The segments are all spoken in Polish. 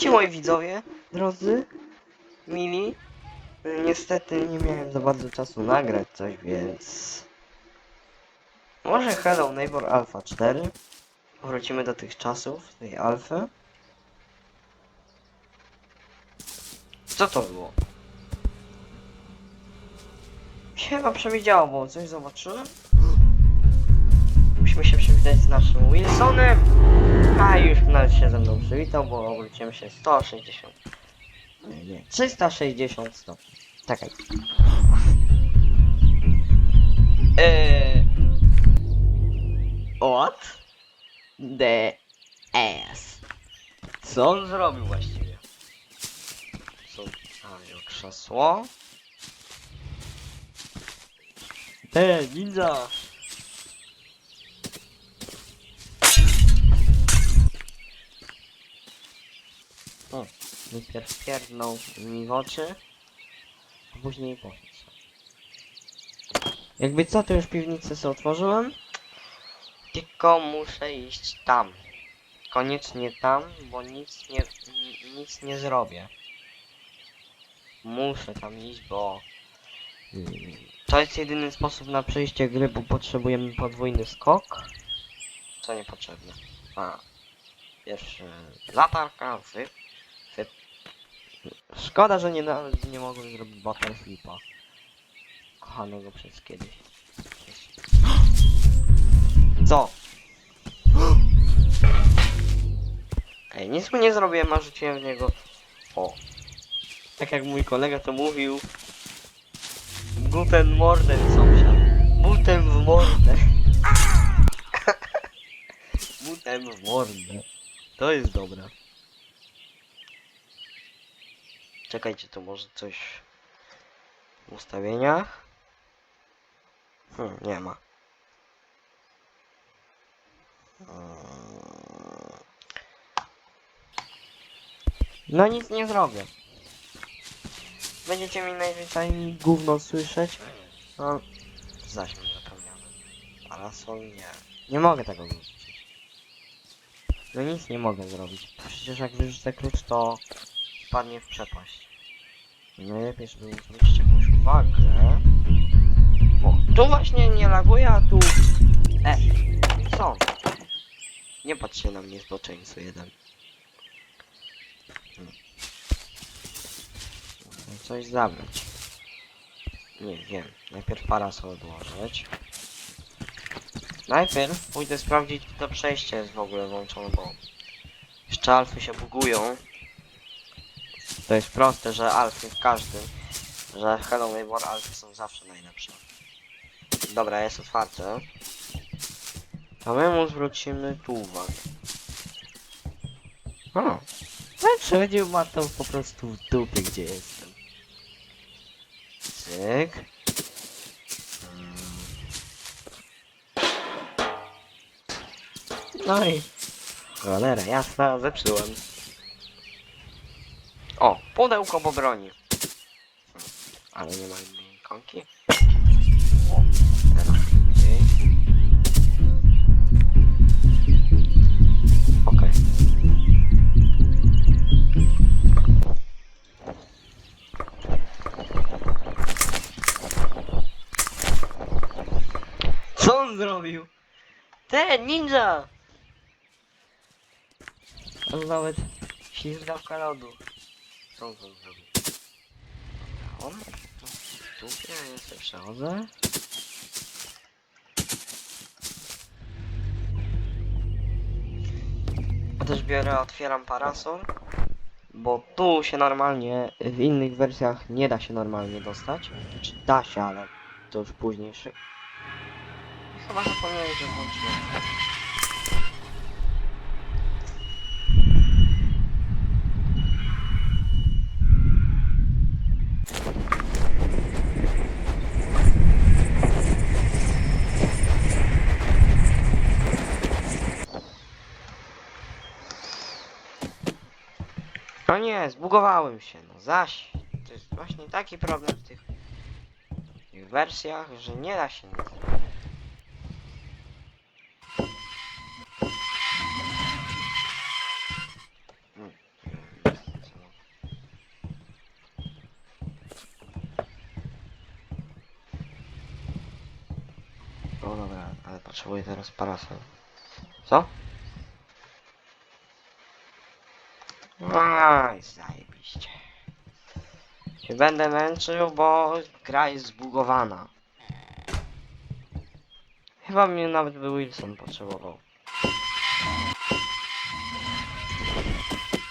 Witajcie moi widzowie, drodzy, mili. Niestety nie miałem za bardzo czasu nagrać coś, więc... Może Hello Neighbor Alpha 4. Wrócimy do tych czasów, tej alfy. Co to było? Chyba przewidziało, bo coś zobaczyłem. Musimy się przywitać z naszym Wilsonem. A już nawet się ze mną przywitał, bo obróciłem się 160. Nie, nie, 360 stopni. Czekaj. Eee... What? The ass. Co on zrobił właściwie? Co? A, krzesło. Te, ninja! Najpierw pierdnął mi w oczy, a później poszedł. Jakby co, to już piwnicę sobie otworzyłem. Tylko muszę iść tam. Koniecznie tam, bo nic nie, ni- nic nie zrobię. Muszę tam iść, bo... mm, To jest jedyny sposób na przejście gry, bo potrzebujemy podwójny skok. Co niepotrzebne. A. Pierwszy latarka, Szkoda, że nie, nie mogłem zrobić button flipa. Kochanego przez kiedyś. Co? Ej, nic mu nie zrobiłem, a rzuciłem w niego. O. Tak jak mój kolega to mówił. Guten Morden sąsiad. Butem w mordę. Butem w mordę. To jest dobre. Czekajcie, to może coś w ustawieniach? Hmm, nie ma. No nic nie zrobię. Będziecie mi najzwyczajniej gówno słyszeć. No, zaś mi zapomniałem. Parasol nie. Nie mogę tego wyrzucić. No nic nie mogę zrobić. Przecież jak wyrzucę klucz, to wpadnie w przepaść. Najlepiej, żeby zwrócić jakąś uwagę. O, tu właśnie nie laguje, a tu... E, co? Nie patrz się na mnie, zboczeńcu jeden. Hmm. Muszę coś zabrać. Nie wiem. Najpierw parasol odłożyć. Najpierw pójdę sprawdzić, czy to przejście jest w ogóle włączone, bo jeszcze alfy się bugują. To jest proste, że alfy w każdym, że Hello Neighbor alfy są zawsze najlepsze. Dobra, jest otwarte. A my mu zwrócimy tu uwagę. O, no przechodził ma to po prostu w dupie, gdzie jestem. Cyk. Mm. No i... Cholera, jasna, zepsułem. O, pudełko po broni. Ale nie ma innej ikonki. O, teraz lepiej. Okej. Co on zrobił? Ten ninja! On nawet ślizgawka lodu. Co on tam zrobił? Tu ja jeszcze przechodzę. Ja też biorę, otwieram parasol. Bo tu się normalnie, w innych wersjach nie da się normalnie dostać. Znaczy da się, ale to już późniejszy. Chyba zapomniałem, że włączyłem. nie, zbugowałem się, no zaś. To jest właśnie taki problem w tych, tych wersjach, że nie da się nic zrobić. O dobra, ale potrzebuję teraz parasol. Co? Aj, zajebiście. Się będę męczył, bo gra jest zbugowana. Chyba mnie nawet by Wilson potrzebował.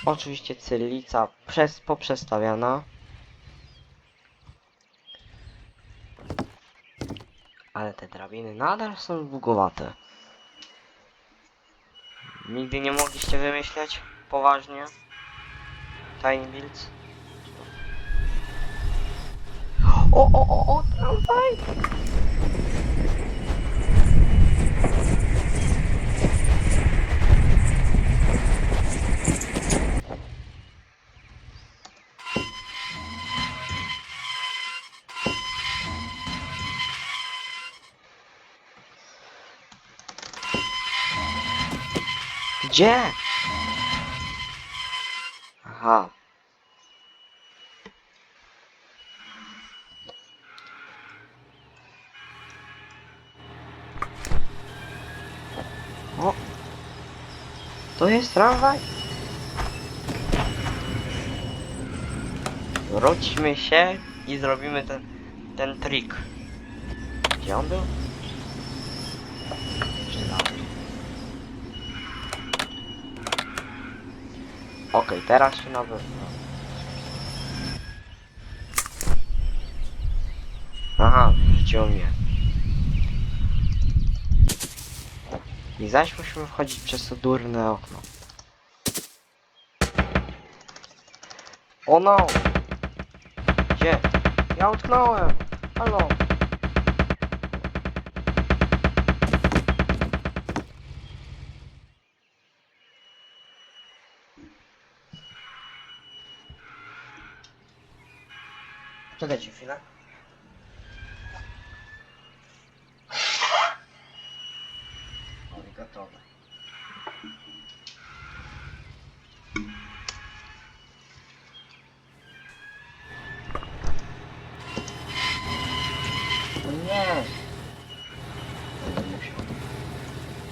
Oczywiście cyrylica przez, poprzestawiana. Ale te drabiny nadal są zbugowate. Nigdy nie mogliście wymyśleć poważnie? Tiny Builds? O, o, o, o, tramwaj! Gdzie? Aha. O! To jest tramwaj? Wróćmy się i zrobimy ten, ten trik. Gdzie on był? Jeszcze dalej. Okej, teraz się na. Aha, wrzuciło mnie. I zaś musimy wchodzić przez to durne okno. O no! Gdzie? Ja utknąłem! Halo! Czekajcie chwilę. O, gotowe. No nie! Będę musiał.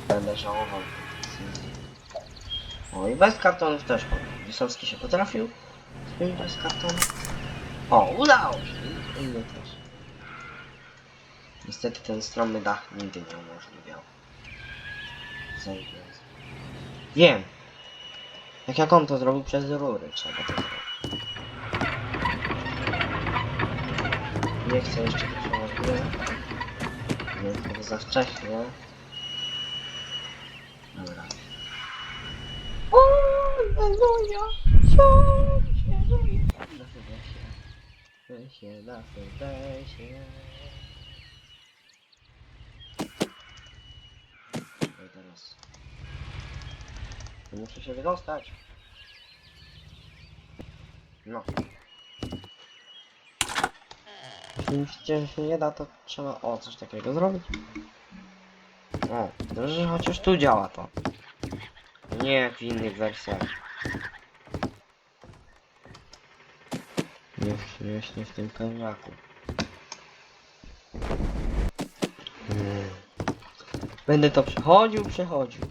Będę żałował. O i bez kartonów też powiem. Wisowski się potrafił. Zmienić bez kartonów. O, udało się! Inny też. Niestety ten stromy dach nigdy nie umożliwiał. Zajmujący. Wiem! Jak jak on to zrobił przez rury, trzeba to zrobić. Nie chcę jeszcze przechodzić. Nie chcę za wcześnie. Dobra. O, Aleluja! Co się się. Nasypia się. No i teraz... Muszę się wydostać. No. Jeśli się nie da, to trzeba o coś takiego zrobić. O, dobrze, że chociaż tu działa to. Nie jak w innych wersjach. Nie w, w tym pewniaku. Będę to przechodził, przechodził.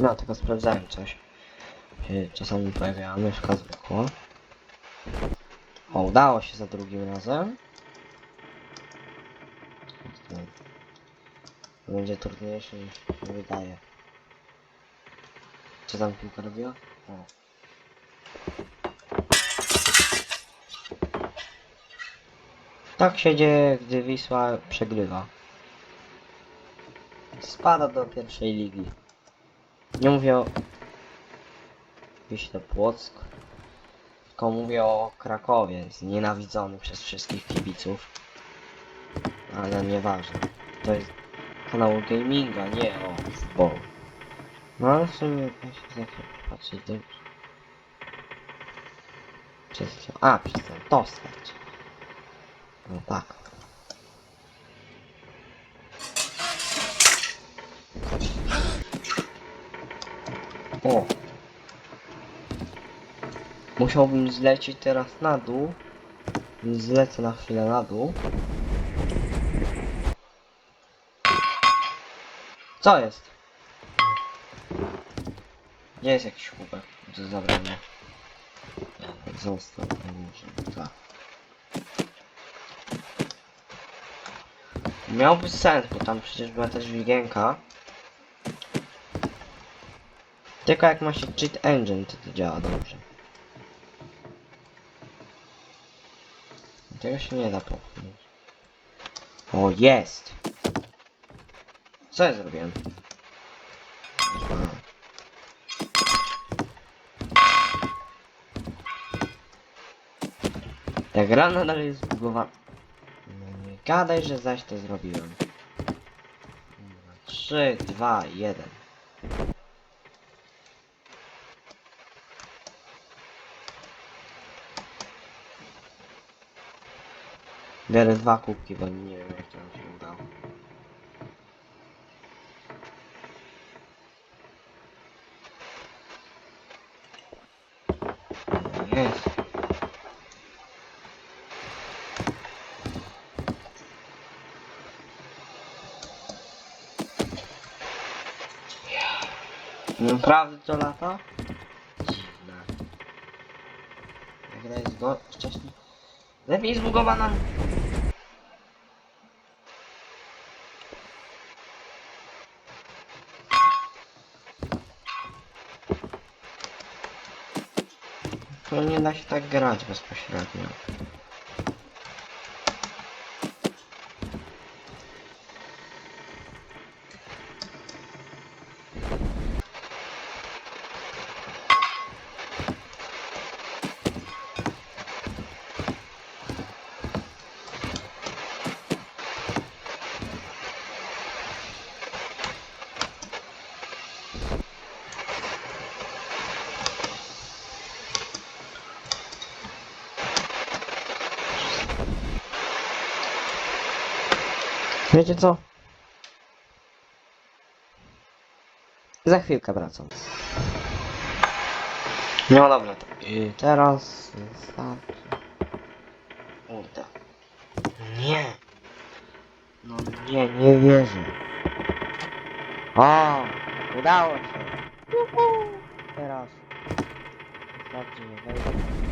No, tylko sprawdzałem coś. Czasami pojawiała myszka zwykła. O, udało się za drugim razem. Będzie trudniejsze niż się wydaje. Co tam piłka robiła? O. Tak się dzieje, gdy Wisła przegrywa. Spada do pierwszej ligi. Nie mówię o Wiśle Płock, tylko mówię o Krakowie, znienawidzony przez wszystkich kibiców. Ale nieważne. To jest kanał gaminga, nie o futbolu. No ale w sumie ja się do... Przez co? A, przez ten dostać. No tak. O! Musiałbym zlecieć teraz na dół. Zlecę na chwilę na dół. Co jest? Gdzie jest jakiś chłopak do zabrania? Nie, Został, może, tak. Miałby sens, bo tam przecież była też wigienka. Tylko jak ma się cheat engine, to to działa dobrze. Tego się nie da popchnąć. O, jest! Co ja zrobiłem? Ta gra nadal jest zbugowana. Gadaj, że zaś to zrobiłem. 3, 2, 1. Biorę dwa kubki, bo nie wiem jak to się udało. Jest. Naprawdę to lata? Dziwne. Gra jest go wcześniej. Lepiej zbugowana. To nie da się tak grać bezpośrednio. Wiecie co? Za chwilkę wracam. No dobra, i teraz. Kurde. Nie. No nie, nie wierzę. O, udało się. Juhu. Teraz. Że wejdę.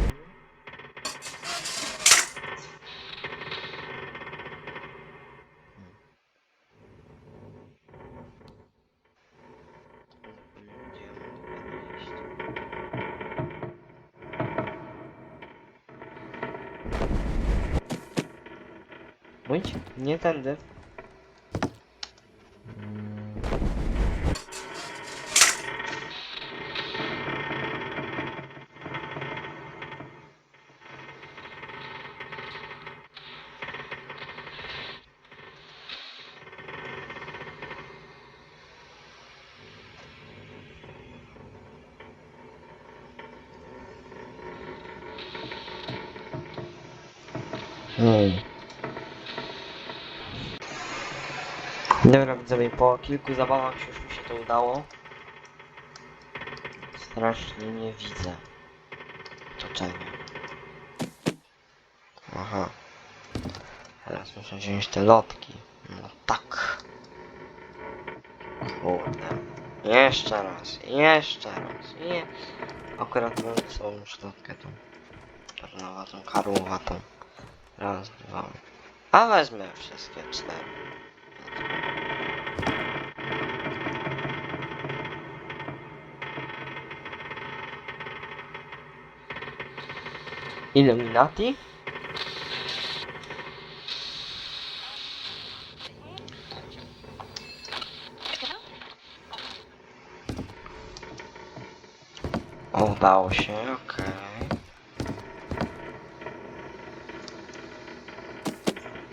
Bądź nie tędy. Mm. Dobra widzowie, po kilku zabawach już mi się to udało. Strasznie nie widzę otoczenia. Aha. Teraz muszę wziąć te lotki. No tak. Kurde. Jeszcze raz, jeszcze raz. Nie. Akurat mam całą szlotkę tą. Czarnowatą, karłowatą. Raz, dwa. A wezmę wszystkie cztery. Illuminati? O, udało się, okej.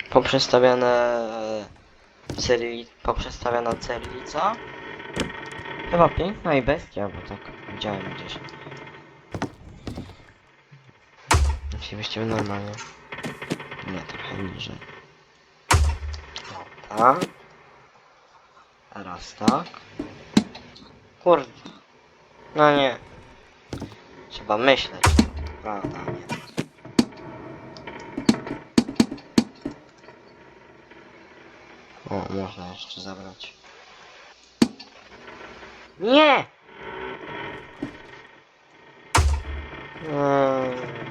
Poprzestawiane e, cyryli... poprzestawiana cyrylica? Chyba piękna i bestia, bo tak widziałem gdzieś. Jeśli właściwie normalnie. Nie, trochę niżej. O, tak. Teraz tak. Kurde. No nie. Trzeba myśleć. Prawda, nie. O, można jeszcze zabrać. Nie! Eee,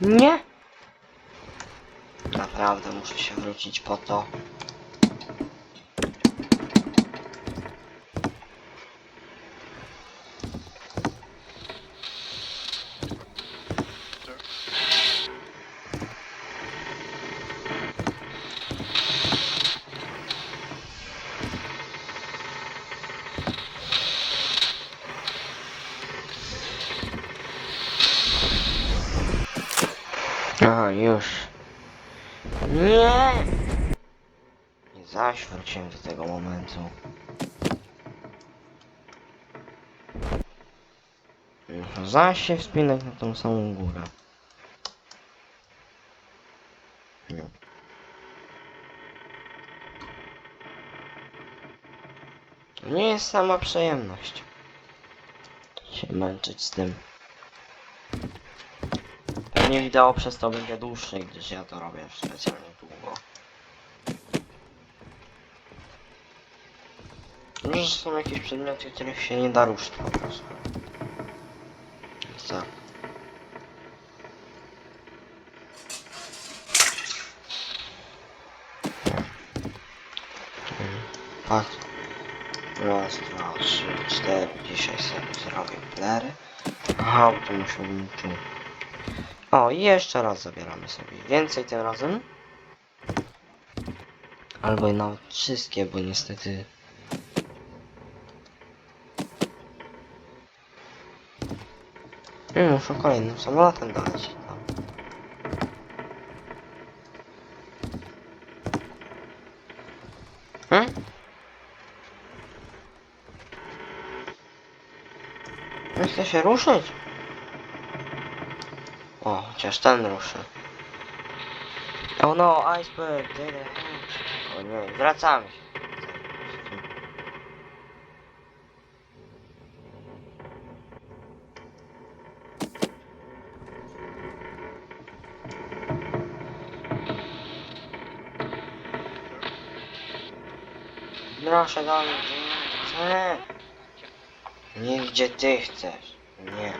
Nie! Naprawdę muszę się wrócić po to. Aha, już. Nie! Nie wróciłem do tego momentu. Zaś się wspinać na tą samą górę. Nie jest sama przyjemność. Się męczyć z tym. Pewnie wideo przez to będzie dłuższe, gdyż ja to robię specjalnie Może są jakieś przedmioty, których się nie da ruszyć po prostu. Więc tak. Patrz. Raz, dwa, trzy, cztery. Dzisiaj sobie zrobię plery. Aha, to musiałbym tu. O, i jeszcze raz zabieramy sobie więcej tym razem. Albo i nawet wszystkie, bo niestety... Nie muszę kolejnym samolotem dolecieć tam. Hmm? Nie chce się ruszyć? O, chociaż ten ruszy. Oh no, iceberg, did it. O nie, wracamy Proszę do mnie, ja chcę. Nie gdzie ty chcesz. Nie.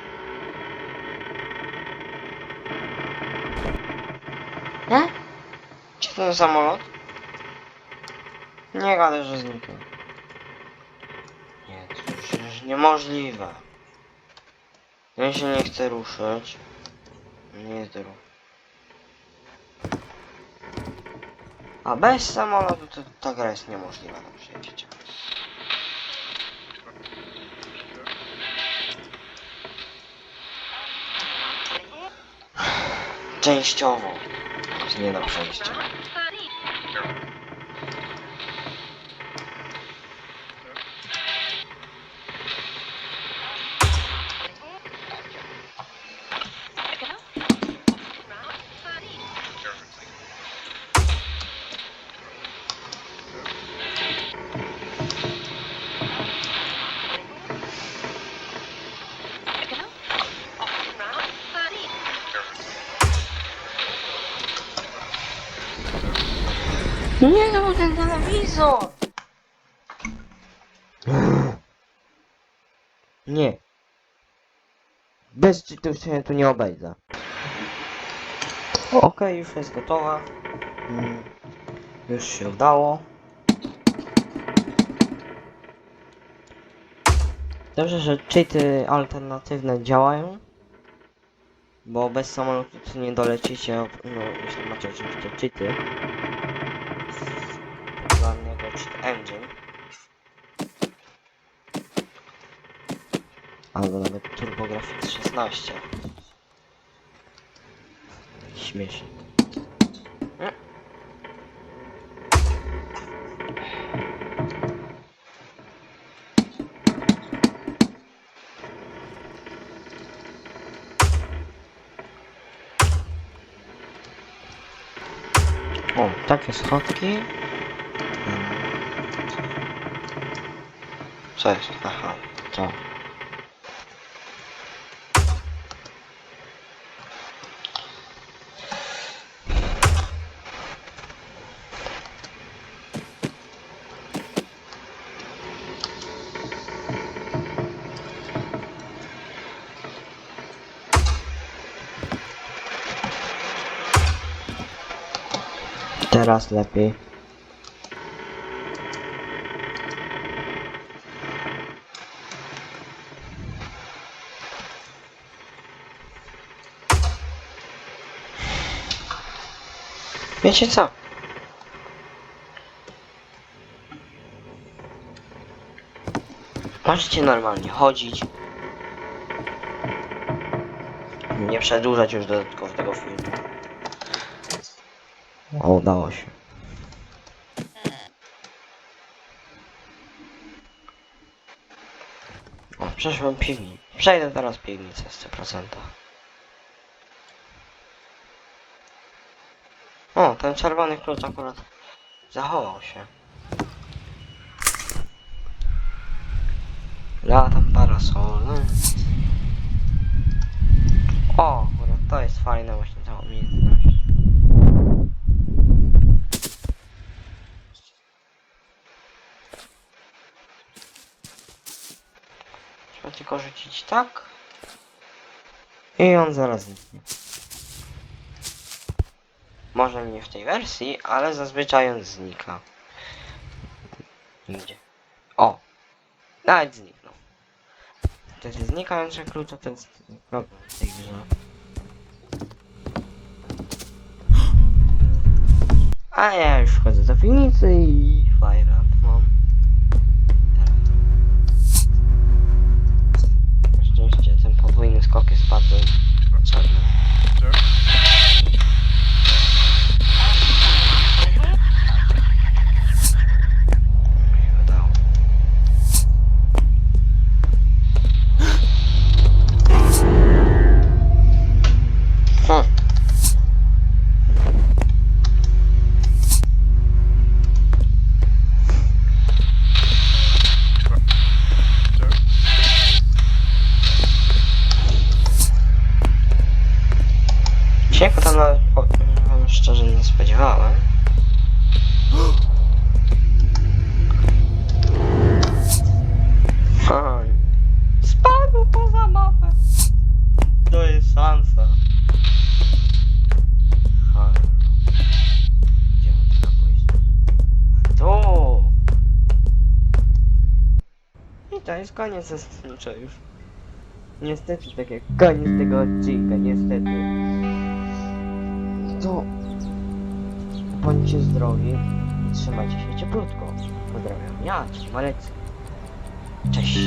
Nie? Gdzie ten samolot? Nie gadaj, że zniknął. Nie, to przecież niemożliwe. Ja się nie chcę ruszyć. Nie jest A bez samolotu to ta gra jest niemożliwa do przejścia. Częściowo. Jest nie do przejścia. Telewizor! Nie. Bez cheatów się tu nie obejdę. Okej, już jest gotowa. Mm, Już się udało. Dobrze, że cheaty alternatywne działają. Bo bez samolotu tu nie dolecicie, no jeśli macie oczywiście cheaty. Cheat engine. Albo nawet TurboGrafx 16. Śmiesznie. Nie. takie schodki. Co? Aha. Teraz lepiej. Wiecie co? Możecie normalnie chodzić. Nie przedłużać już dodatkowo tego filmu. O, udało się. O, przeszłem piwnicę. Przejdę teraz piwnicę w 100%. O, ten czerwony klucz akurat zachował się. Latam parasolem. O, akurat to jest fajne właśnie ta umiejętność. Trzeba tylko rzucić tak. I on zaraz zniknie. Może nie w tej wersji, ale zazwyczaj on znika. Nigdzie. O! Nawet zniknął. Te znikające klucze to jest problem w tej grze. A ja już wchodzę do piwnicy i Firehand Jest koniec zasadniczo już. Niestety, tak jak koniec tego odcinka, niestety. To bądźcie zdrowi i trzymajcie się cieplutko. Pozdrawiam ja, Marek. Cześć.